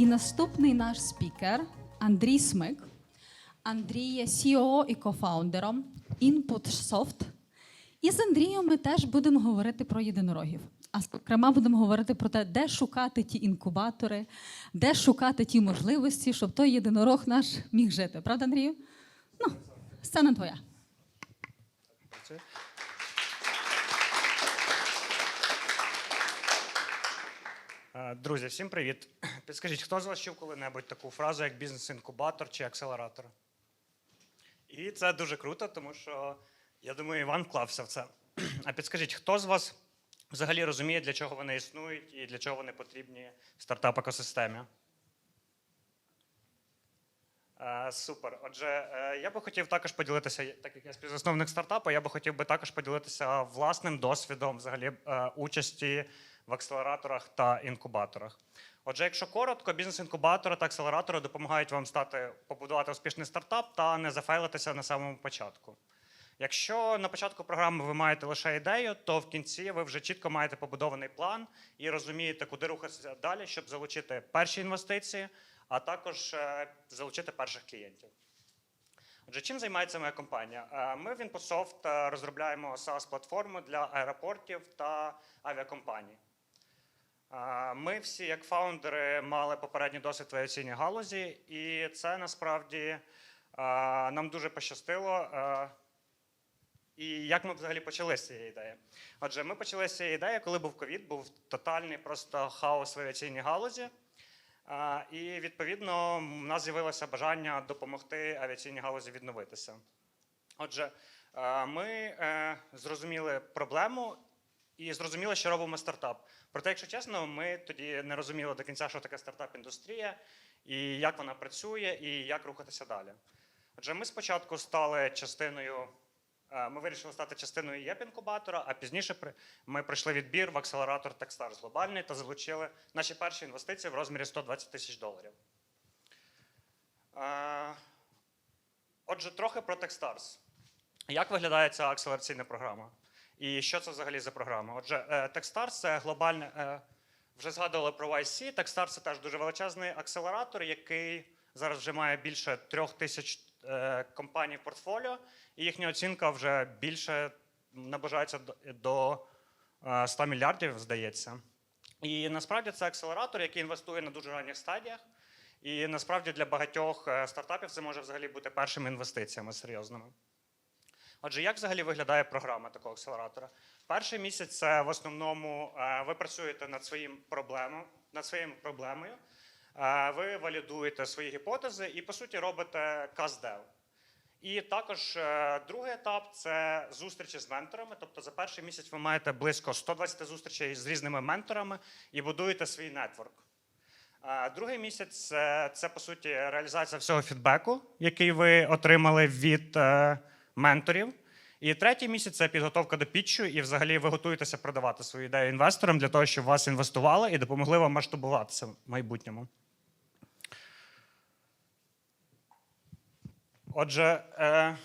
І наступний наш спікер Андрій Смик. Андрій є CEO і кофаундером InputSoft. І з Андрієм ми теж будемо говорити про єдинорогів. А зокрема, будемо говорити про те, де шукати ті інкубатори, де шукати ті можливості, щоб той єдинорог наш міг жити. Правда, Андрію? Ну, сцена твоя. Друзі, всім привіт. Підскажіть, хто з вас чув коли-небудь таку фразу, як бізнес-інкубатор чи акселератор? І це дуже круто, тому що я думаю, Іван вклався в це. А підскажіть, хто з вас взагалі розуміє, для чого вони існують і для чого вони потрібні в стартап-екосистемі? Е, Супер. Отже, е, я би хотів також поділитися, так як я співзасновник стартапу, я би хотів би також поділитися власним досвідом взагалі е, участі в акселераторах та інкубаторах. Отже, якщо коротко, бізнес-інкубатори та акселератори допомагають вам стати побудувати успішний стартап та не зафейлитися на самому початку. Якщо на початку програми ви маєте лише ідею, то в кінці ви вже чітко маєте побудований план і розумієте, куди рухатися далі, щоб залучити перші інвестиції, а також е, залучити перших клієнтів. Отже, чим займається моя компанія? Е, Ми в InfoSoft е, розробляємо SaaS-платформу для аеропортів та авіакомпаній. Ми всі, як фаундери, мали попередній досвід в авіаційній галузі, і це насправді нам дуже пощастило. І як ми взагалі почали з цієї ідеї? Отже, ми почали з цієї ідеї, коли був ковід, був тотальний просто хаос в авіаційній галузі. І відповідно в нас з'явилося бажання допомогти авіаційній галузі відновитися. Отже, ми е, зрозуміли проблему і зрозуміли, що робимо стартап. Проте, якщо чесно, ми тоді не розуміли до кінця, що таке стартап-індустрія, і як вона працює, і як рухатися далі. Отже, ми спочатку стали частиною. е, Ми вирішили стати частиною ЄП-інкубатора, а пізніше ми пройшли відбір в акселератор Techstars глобальний та залучили наші перші інвестиції в розмірі 120 тисяч доларів. Е, Отже, трохи про Techstars. Як виглядає ця акселераційна програма? І що це взагалі за програма? Отже, е, Techstars це глобальне. е, Вже згадували про YC. Techstars це теж дуже величезний акселератор, який зараз вже має більше трьох тисяч е, компаній в портфоліо, і їхня оцінка вже більше наближається до- до е, 100 мільярдів, здається. І насправді це акселератор, який інвестує на дуже ранніх стадіях. І насправді для багатьох стартапів це може взагалі бути першими інвестиціями серйозними. Отже, як взагалі виглядає програма такого акселератора? Перший місяць це в основному е, ви працюєте над своїм проблемом, над своєю проблемою, е, ви валідуєте свої гіпотези і, по суті, робите каз-дев. І також е, другий етап це зустрічі з менторами. Тобто за перший місяць ви маєте близько 120 зустрічей з різними менторами і будуєте свій нетворк. Другий місяць це, по суті реалізація всього фідбеку, який ви отримали від менторів. І третій місяць це підготовка до пітчу, і взагалі ви готуєтеся продавати свою ідею інвесторам для того, щоб вас інвестували і допомогли вам масштабуватися в майбутньому. Отже, е...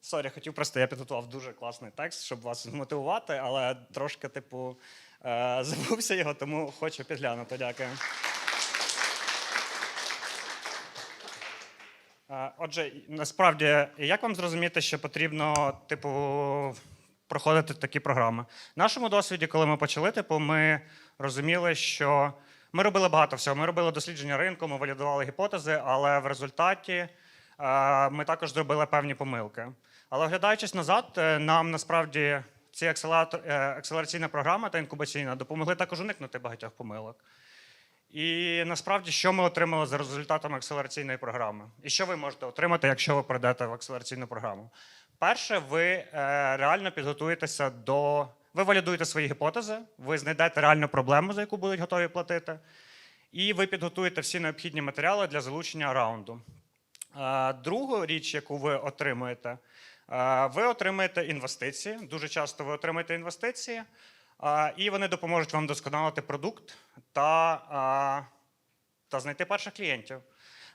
Сорі, хотів просто, я підготував дуже класний текст, щоб вас змотивувати, але трошки, типу, е... забувся його, тому хочу підглянути. Дякую. Отже, насправді, як вам зрозуміти, що потрібно, типу, проходити такі програми? В нашому досвіді, коли ми почали, типу, ми розуміли, що ми робили багато всього. Ми робили дослідження ринку, ми валідували гіпотези, але в результаті ми також зробили певні помилки. Але оглядаючись назад, е, нам насправді ці е, акселераційна програма та інкубаційна допомогли також уникнути багатьох помилок. І насправді, що ми отримали за результатами акселераційної програми? І що ви можете отримати, якщо ви пройдете в акселераційну програму? Перше, ви е, реально підготуєтеся до. Ви валідуєте свої гіпотези, ви знайдете реальну проблему, за яку будуть готові платити, і ви підготуєте всі необхідні матеріали для залучення раунду. Е, Другу річ, яку ви отримуєте, е, ви отримаєте інвестиції. Дуже часто ви отримаєте інвестиції, і вони допоможуть вам досконалити продукт та, та знайти перших клієнтів.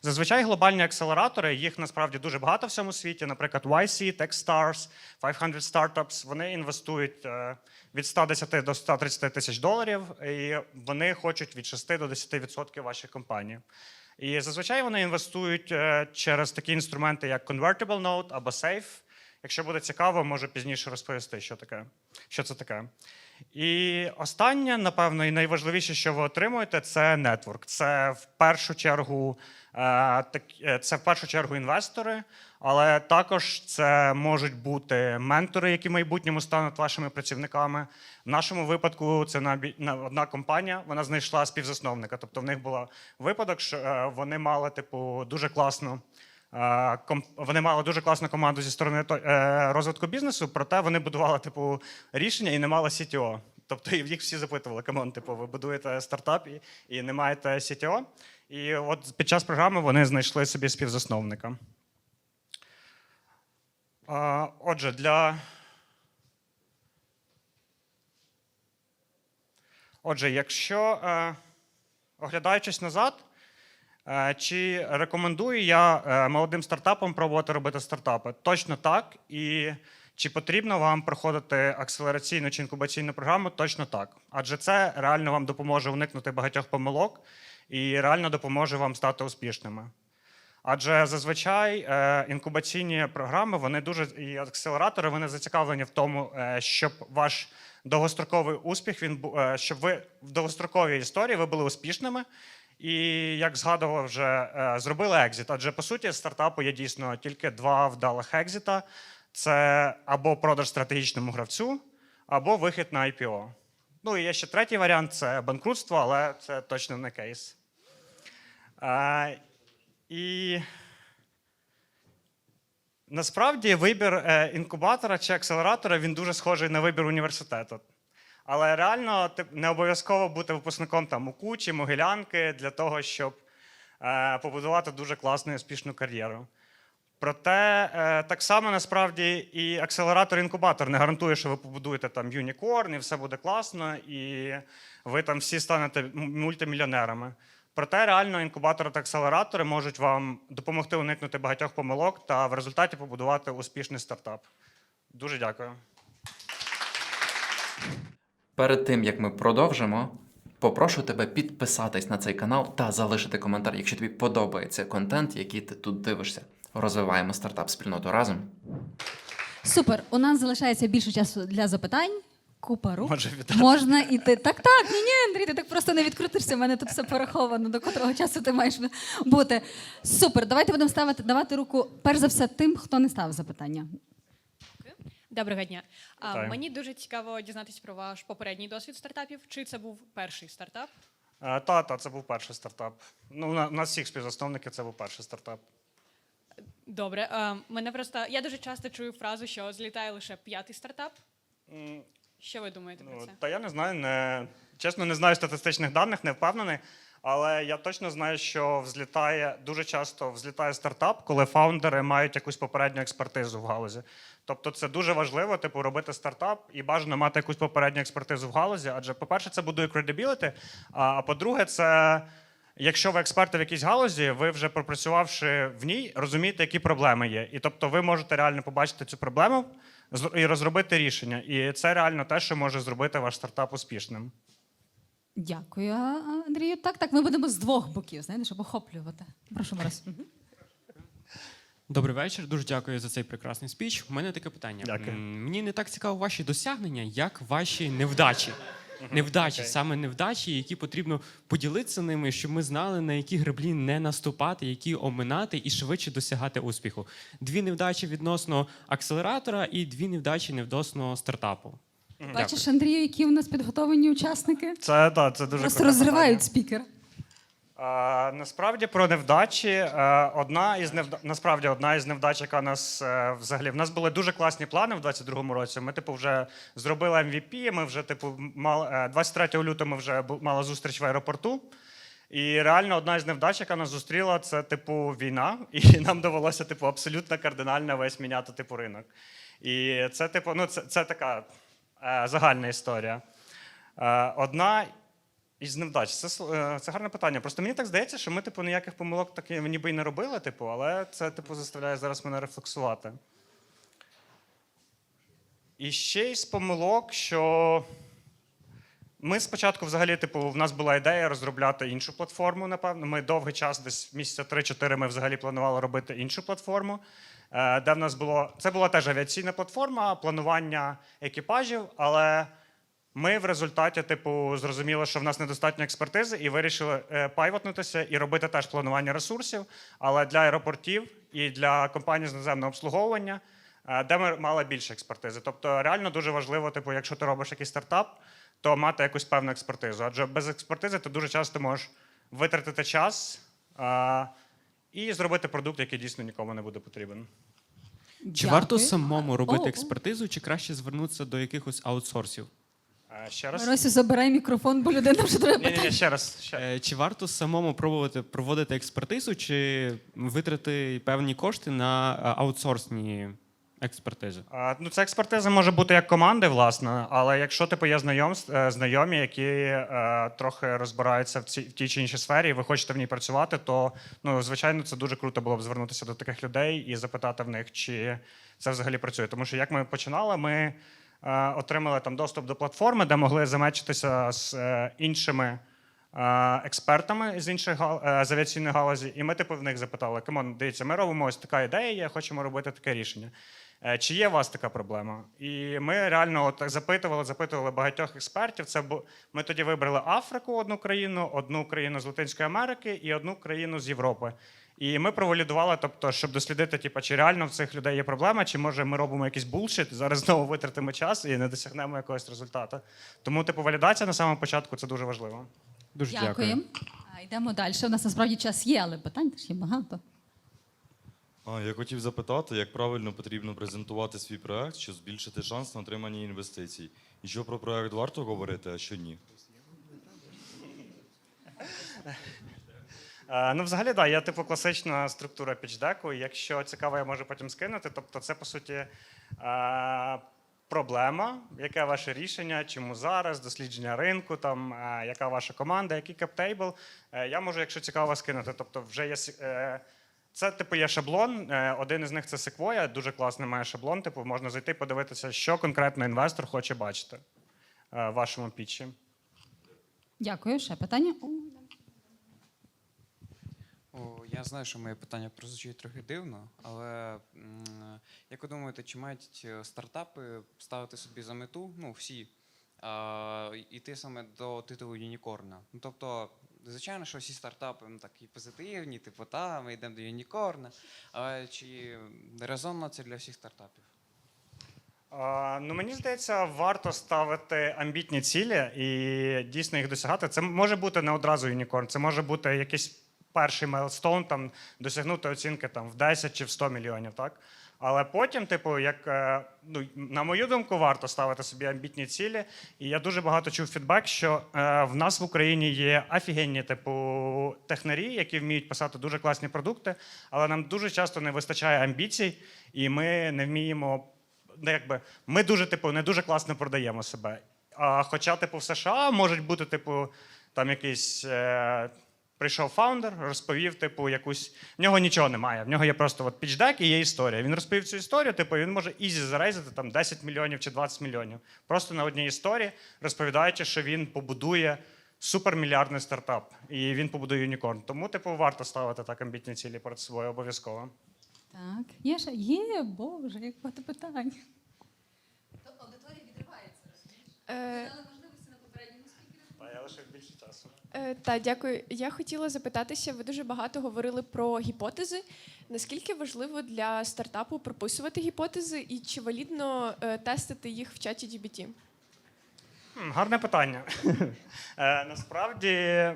Зазвичай глобальні акселератори, їх насправді дуже багато в всьому світі. Наприклад, YC, Techstars, 500 Startups, вони інвестують е, від 110 до 130 тисяч доларів, і вони хочуть від 6 до 10% вашої компанії. І зазвичай вони інвестують е, через такі інструменти, як Convertible Note або Safe. Якщо буде цікаво, можу пізніше розповісти, що таке, що це таке. І останнє, напевно, і найважливіше, що ви отримуєте, це нетворк. Це в першу чергу, е, е, це в першу чергу інвестори, але також це можуть бути ментори, які в майбутньому стануть вашими працівниками. В нашому випадку це одна компанія, вона знайшла співзасновника. Тобто в них був випадок, що е, вони мали типу дуже класну. Вони мали дуже класну команду зі сторони е, розвитку бізнесу, проте вони будували типу рішення і не мали CTO. Тобто їх всі запитували, камон, типу, ви будуєте стартап і, і не маєте CTO. І от під час програми вони знайшли собі співзасновника. Отже, для. Отже, якщо е, оглядаючись назад, Чи рекомендую я е, молодим стартапам пробувати робити стартапи? Точно так. І чи потрібно вам проходити акселераційну чи інкубаційну програму? Точно так. Адже це реально вам допоможе уникнути багатьох помилок і реально допоможе вам стати успішними. Адже зазвичай е, інкубаційні програми вони дуже і акселератори вони зацікавлені в тому, е, щоб ваш довгостроковий успіх він е, щоб ви в довгостроковій історії ви були успішними. І як згадував вже, е, зробили екзит. Адже по суті, стартапу є дійсно тільки два вдалих екзита: це або продаж стратегічному гравцю, або вихід на IPO. Ну і є ще третій варіант це банкрутство, але це точно не кейс. Е, І насправді вибір е, інкубатора чи акселератора він дуже схожий на вибір університету. Але реально тип, не обов'язково бути випускником там УКУ чи Могилянки для того, щоб е, побудувати дуже класну і успішну кар'єру. Проте е, так само насправді і акселератор-інкубатор не гарантує, що ви побудуєте там юнікорн, і все буде класно, і ви там всі станете мультимільйонерами. Проте реально інкубатори та акселератори можуть вам допомогти уникнути багатьох помилок та в результаті побудувати успішний стартап. Дуже дякую. Перед тим як ми продовжимо, попрошу тебе підписатись на цей канал та залишити коментар, якщо тобі подобається контент, який ти тут дивишся. Розвиваємо стартап спільноту разом. Супер. У нас залишається більше часу для запитань. Купа рук. Може, вітати. Можна іти. Так, так, ні, ні, Андрій, ти так просто не відкрутишся. У мене тут все пораховано, до котрого часу ти маєш бути. Супер. Давайте будемо ставити давати руку перш за все тим, хто не ставив запитання. Доброго дня. А, Вітаю. мені дуже цікаво дізнатися про ваш попередній досвід стартапів. Чи це був перший стартап? Е, Та, та, це був перший стартап. Ну, у на- нас всіх співзасновників це був перший стартап. Добре. А, мене просто я дуже часто чую фразу, що злітає лише п'ятий стартап. М, Що ви думаєте про Ну, це? та я не знаю, не, чесно, не знаю статистичних даних, не впевнений. Але я точно знаю, що взлітає дуже часто взлітає стартап, коли фаундери мають якусь попередню експертизу в галузі. Тобто це дуже важливо, типу, робити стартап і бажано мати якусь попередню експертизу в галузі. Адже, по-перше, це будує credibility, а, по-друге, це якщо ви експерти в якійсь галузі, ви вже пропрацювавши в ній, розумієте, які проблеми є. І тобто ви можете реально побачити цю проблему і розробити рішення. І це реально те, що може зробити ваш стартап успішним. Дякую, Андрію. Так, так, ми будемо з двох боків, знаєте, щоб охоплювати. Прошу Мирос. Добрий вечір. Дуже дякую за цей прекрасний спіч. У мене таке питання. Дякую. М, Мені не так цікаво ваші досягнення, як ваші невдачі. Невдачі, саме невдачі, які потрібно поділитися ними, щоб ми знали, на які греблі не наступати, які оминати і швидше досягати успіху. Дві невдачі відносно акселератора і дві невдачі відносно стартапу. Бачиш, Андрію, які у нас підготовлені учасники? Це, да, це дуже Просто круте розривають питання. спікер. А, насправді про невдачі. е, Одна із невда... насправді одна із невдач, яка нас е, взагалі в нас були дуже класні плани в 22-му році. Ми, типу, вже зробили MVP, Ми вже, типу, мали, е, 23 лютого ми вже бу- мали зустріч в аеропорту. І реально одна із невдач, яка нас зустріла, це типу війна, і нам довелося типу абсолютно кардинально весь міняти типу ринок. І це, типу, ну це, це така е, загальна історія. Е, одна Із невдач. Це, е, це гарне питання. Просто мені так здається, що ми, типу, ніяких помилок таки ніби й не робили, типу, але це, типу, заставляє зараз мене рефлексувати. І ще із помилок, що ми спочатку, взагалі, типу, в нас була ідея розробляти іншу платформу, напевно. Ми довгий час, десь місяця 3-4, ми взагалі планували робити іншу платформу. е, Де в нас було. Це була теж авіаційна платформа, планування екіпажів, але ми в результаті, типу, зрозуміли, що в нас недостатньо експертизи, і вирішили е, пайвотнутися і робити теж планування ресурсів, але для аеропортів і для компаній з наземного обслуговування, е, де ми мали більше експертизи. Тобто, реально дуже важливо, типу, якщо ти робиш якийсь стартап, то мати якусь певну експертизу. Адже без експертизи ти дуже часто можеш витратити час е, і зробити продукт, який дійсно нікому не буде потрібен. Чи варто самому робити О, о. експертизу, чи краще звернутися до якихось аутсорсів? Е, Ще раз. Миросю, забирай мікрофон, бо людина вже треба Ні, ні, ні, ще раз. Ще. Е, Чи варто самому пробувати проводити експертизу, чи витрати певні кошти на е, аутсорсні експертизи? А, Ну, ця експертиза може бути як команди, власне, але якщо типу є знайом, е, знайомі, які е, трохи розбираються в, цій, в тій чи іншій сфері, і ви хочете в ній працювати, то ну, звичайно, це дуже круто було б звернутися до таких людей і запитати в них, чи це взагалі працює. Тому що як ми починали, ми е, отримали там доступ до платформи, де могли замечитися з е, іншими. е, Експертами з інших е, з авіаційної галузі, і ми типу в них запитали: Камон, дивіться, ми робимо ось така ідея, хочемо робити таке рішення. Е, Чи є у вас така проблема? І ми реально от так запитували, запитували багатьох експертів. Це бу... ми тоді вибрали Африку, одну країну, одну країну з Латинської Америки і одну країну з Європи. І ми провалідували, тобто, щоб дослідити, типу, чи реально в цих людей є проблема, чи може ми робимо якийсь булшит, зараз знову витратимо час і не досягнемо якогось результату. Тому, типу, валідація на самому початку це дуже важливо. Дуже Дякую. дякую. А, Йдемо далі. У нас насправді час є, але питань теж є багато. Я хотів запитати, як правильно потрібно презентувати свій проект, щоб збільшити шанс на отримання інвестицій. І що про проект варто говорити, а що ні? Е, Ну, взагалі, да, є типу класична структура пічдеку. Якщо цікаво, я можу потім скинути. Тобто, це по суті е, проблема, яке ваше рішення, чому зараз, дослідження ринку, там, е, яка ваша команда, який каптейбл. Я можу, якщо цікаво, скинути. Тобто, вже є. Це типу є шаблон. Е, Один із них це Sequoia, дуже класний має шаблон. Типу, можна зайти, подивитися, що конкретно інвестор хоче бачити е, в вашому пітчі. Дякую. Ще питання? О, я знаю, що моє питання прозвучить трохи дивно, але як ви думаєте, чи мають е, стартапи ставити собі за мету, ну всі, а, йти саме до титулу Юнікорна? Ну тобто, звичайно, що всі стартапи ну, такі позитивні, типу, та, ми йдемо до Юнікорна. Але чи резонно це для всіх стартапів? А, Ну, мені здається, варто ставити амбітні цілі і дійсно їх досягати. Це може бути не одразу юнікорн, це може бути якийсь перший мейлстоун, там досягнути оцінки там в 10 чи в 100 мільйонів, так? Але потім, типу, як е, ну, на мою думку, варто ставити собі амбітні цілі. І я дуже багато чув фідбек, що е, в нас в Україні є офігенні, типу, технарі, які вміють писати дуже класні продукти, але нам дуже часто не вистачає амбіцій, і ми не вміємо ну, якби, ми дуже, типу, не дуже класно продаємо себе. А хоча, типу, в США можуть бути, типу, там якийсь. Прийшов фаундер, розповів, типу, якусь. В нього нічого немає. В нього є просто от пічдек і є історія. Він розповів цю історію, типу, він може ізі зарейзити там 10 мільйонів чи 20 мільйонів. Просто на одній історії, розповідаючи, що він побудує супермільярдний стартап. І він побудує юнікорн. Тому, типу, варто ставити так амбітні цілі перед собою обов'язково. Так, є ще? Є, Боже, як багато питань. Е, Та я лише більше та дякую. Я хотіла запитатися, ви дуже багато говорили про гіпотези. Наскільки важливо для стартапу прописувати гіпотези і чи валідно е, тестити їх в чаті GBT? Гарне питання. Е, Насправді,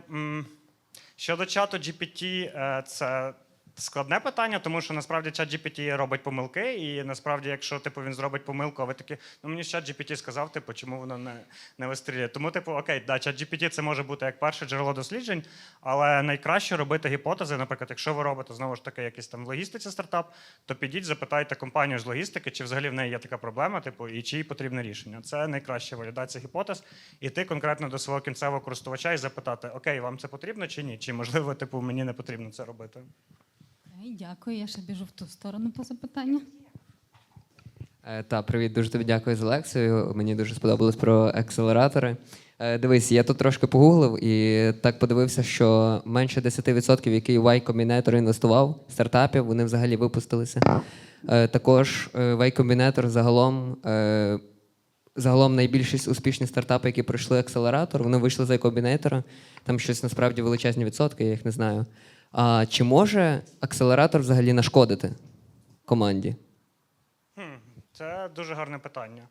щодо чату GPT, е, це складне питання, тому що насправді чат GPT робить помилки, і насправді, якщо типу він зробить помилку, а ви такі, ну мені чат GPT сказав, типу, чому воно не, не вистрілює. Тому, типу, окей, да, чат GPT це може бути як перше джерело досліджень, але найкраще робити гіпотези. Наприклад, якщо ви робите знову ж таки якийсь там в логістиці стартап, то підіть, запитайте компанію з логістики, чи взагалі в неї є така проблема, типу, і чи їй потрібне рішення. Це найкраща валідація гіпотез. Іти конкретно до свого кінцевого користувача і запитати, окей, вам це потрібно чи ні? Чи можливо, типу, мені не потрібно це робити. Дякую. Я ще біжу в ту сторону по запитанню. Е, Та, привіт, дуже тобі дякую за лекцію. Мені дуже сподобалось про акселератори. Е, Дивись, я тут трошки погуглив і так подивився, що менше 10%, який Y Combinator інвестував стартапів, вони взагалі випустилися. Е, Також е, Y Combinator загалом, е, загалом найбільшість успішні стартапи, які пройшли акселератор, вони вийшли з Y Combinator. Там щось насправді величезні відсотки, я їх не знаю. А чи може акселератор взагалі нашкодити команді? Це дуже гарне питання.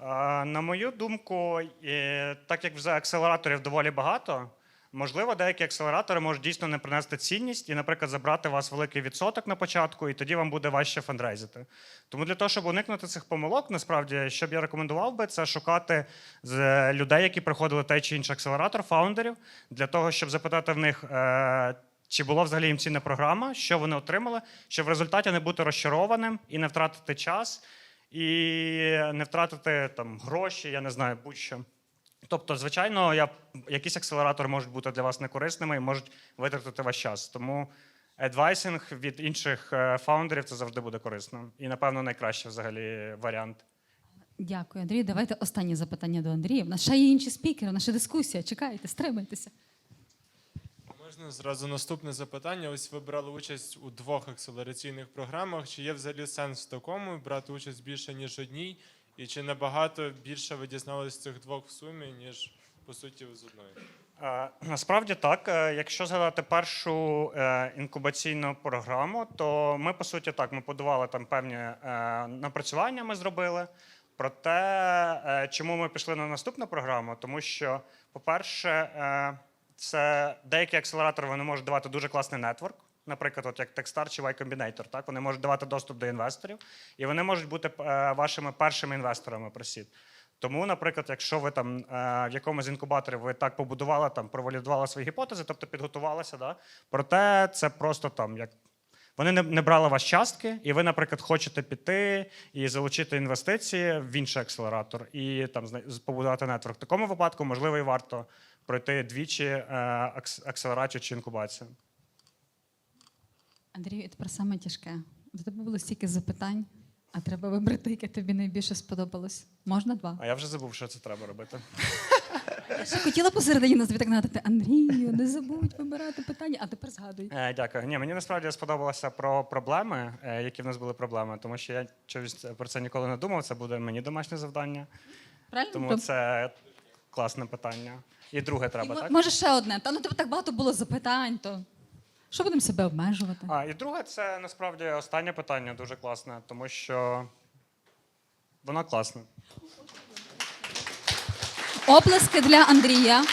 Е, На мою думку, е, так як вже акселераторів доволі багато, можливо, деякі акселератори можуть дійсно не принести цінність і, наприклад, забрати у вас великий відсоток на початку, і тоді вам буде важче фандрейзити. Тому для того, щоб уникнути цих помилок, насправді, що б я рекомендував би, це шукати з людей, які проходили той чи інший акселератор, фаундерів, для того, щоб запитати в них. Чи було взагалі їм цінна програма, що вони отримали, щоб в результаті не бути розчарованим і не втратити час, і не втратити там гроші, я не знаю, будь-що. Тобто, звичайно, я, якісь акселератори можуть бути для вас некорисними і можуть витратити ваш час. Тому адвайсинг від інших е, фаундерів це завжди буде корисно. І, напевно, найкращий взагалі варіант. Дякую, Андрій. Давайте останнє запитання до Андрія. В нас ще є інші спікери, наша дискусія. Чекайте, стримайтеся. Можна зразу наступне запитання. Ось ви брали участь у двох акселераційних програмах. Чи є взагалі сенс в такому брати участь більше ніж одній? І чи набагато більше ви дізналися цих двох в сумі, ніж по суті з одної? Е, Насправді так. Е, Якщо згадати першу е, інкубаційну програму, то ми по суті так ми подавали там певні напрацювання. Ми зробили. Проте, чому ми пішли на наступну програму? Тому що, по-перше, це деякі акселератори вони можуть давати дуже класний нетворк. Наприклад, от як Techstar чи Y Combinator, так вони можуть давати доступ до інвесторів, і вони можуть бути е, вашими першими інвесторами просід. Тому, наприклад, якщо ви там е, в якомусь інкубаторі ви так побудували, там провалідували свої гіпотези, тобто підготувалися, да? проте це просто там як. Вони не, брали вас частки, і ви, наприклад, хочете піти і залучити інвестиції в інший акселератор і там побудувати нетворк. В такому випадку, можливо, і варто пройти двічі е, акселерацію чи інкубацію. Андрію, тепер саме тяжке. До тебе було стільки запитань, а треба вибрати, яке тобі найбільше сподобалось. Можна два. А я вже забув, що це треба робити. Я ще хотіла посередині тобі так нагадати, Андрію, не забудь вибирати питання, а тепер згадуй. Е, дякую. Ні, мені насправді сподобалося про проблеми, е, які в нас були проблеми, тому що я чогось про це ніколи не думав. Це буде мені домашнє завдання. Правильно? Тому це класне питання. І друге треба, І, так? Може ще одне. Та ну тебе так багато було запитань, то що будемо себе обмежувати? А, і друге, це насправді останнє питання дуже класне, тому що воно класне. Оплески для Андрія.